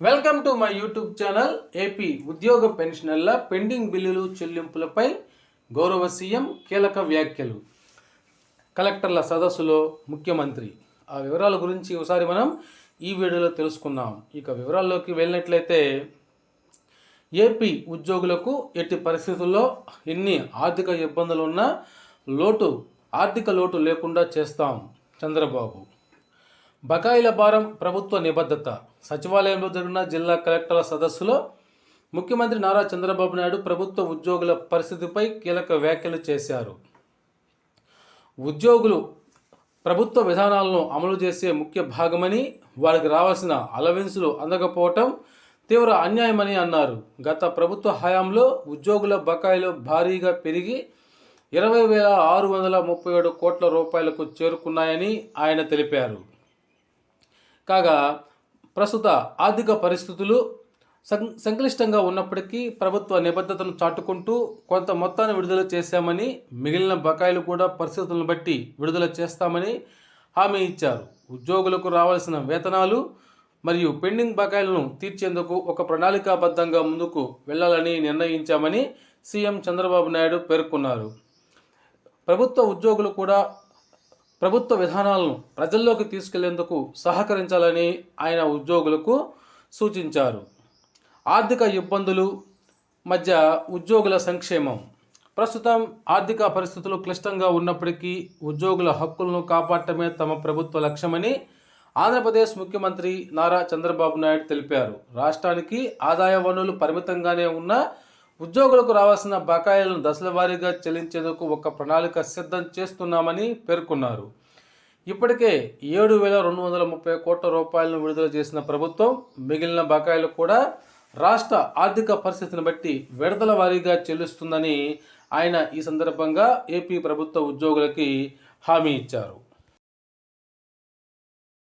Welcome to my YouTube channel AP ఉద్యోగ పెన్షనర్ల pending బిల్లులు చెల్లింపులపై గౌరవ సీఎం కీలక వ్యాఖ్యలు. కలెక్టర్ల సదస్సులో ముఖ్యమంత్రి. ఆ వివరాల గురించి ఒకసారి మనం ఈ వీడియోలో తెలుసుకుందాం. ఇక వివరాల్లోకి వెళ్ళినట్లయితే ఏపీ ఉద్యోగులకు ఎట్టి పరిస్థితుల్లో ఎన్ని ఆర్థిక ఇబ్బందులు ఉన్నా లోటు ఆర్థిక లోటు లేకుండా చేస్తాం చంద్రబాబు. బకాయిల భారం ప్రభుత్వ నిబద్ధత. సచివాలయంలో జరిగిన జిల్లా కలెక్టర్ల సదస్సులో ముఖ్యమంత్రి నారా చంద్రబాబు నాయుడు ప్రభుత్వ ఉద్యోగుల పరిస్థితిపై కీలక వ్యాఖ్యలు చేశారు. ఉద్యోగులు ప్రభుత్వ విధానాలను అమలు చేసే ముఖ్య భాగమని వారికి రావాల్సిన అలవెన్సులు అందకపోవటం తీవ్ర అన్యాయమని అన్నారు. గత ప్రభుత్వ హయాంలో ఉద్యోగుల బకాయిలు భారీగా పెరిగి ఇరవై వేల ఆరు వందల ముప్పై ఏడు కోట్ల రూపాయలకు చేరుకున్నాయని ఆయన తెలిపారు. కాగా ప్రస్తుత ఆర్థిక పరిస్థితులు సం- సంక్లిష్టంగా ఉన్నప్పటికీ ప్రభుత్వ నిబద్ధతను చాటుకుంటూ కొంత మొత్తాన్ని విడుదల చేశామని మిగిలిన బకాయిలు కూడా పరిస్థితులను బట్టి విడుదల చేస్తామని హామీ ఇచ్చారు. ఉద్యోగులకు రావాల్సిన వేతనాలు మరియు పెండింగ్ బకాయిలను తీర్చేందుకు ఒక ప్రణాళికాబద్ధంగా ముందుకు వెళ్ళాలని నిర్ణయించామని సీఎం చంద్రబాబు నాయుడు పేర్కొన్నారు. ప్రభుత్వ ఉద్యోగులు కూడా ప్రభుత్వ విధానాలను ప్రజల్లోకి తీసుకెళ్ళేందుకు సహకరించాలని ఆయన ఉద్యోగులకు సూచించారు. ఆర్థిక ఇబ్బందులు మధ్య ఉద్యోగుల సంక్షేమం. ప్రస్తుతం ఆర్థిక పరిస్థితులు క్లిష్టంగా ఉన్నప్పటికీ ఉద్యోగుల హక్కులను కాపాడటమే తమ ప్రభుత్వ లక్ష్యమని ఆంధ్రప్రదేశ్ ముఖ్యమంత్రి నారా చంద్రబాబు నాయుడు తెలిపారు. రాష్ట్రానికి ఆదాయ వనరులు పరిమితంగానే ఉన్న ఉద్యోగులకు రావాల్సిన బకాయిలను దశల వారీగా చెల్లించేందుకు ఒక ప్రణాళిక సిద్ధం చేస్తున్నామని పేర్కొన్నారు. ఇప్పటికే ఏడు వేల రెండు వందల ముప్పై కోట్ల రూపాయలను విడుదల చేసిన ప్రభుత్వం మిగిలిన బకాయిలు కూడా రాష్ట్ర ఆర్థిక పరిస్థితిని బట్టి విడతల వారీగా చెల్లిస్తుందని ఆయన ఈ సందర్భంగా ఏపీ ప్రభుత్వ ఉద్యోగులకి హామీ ఇచ్చారు.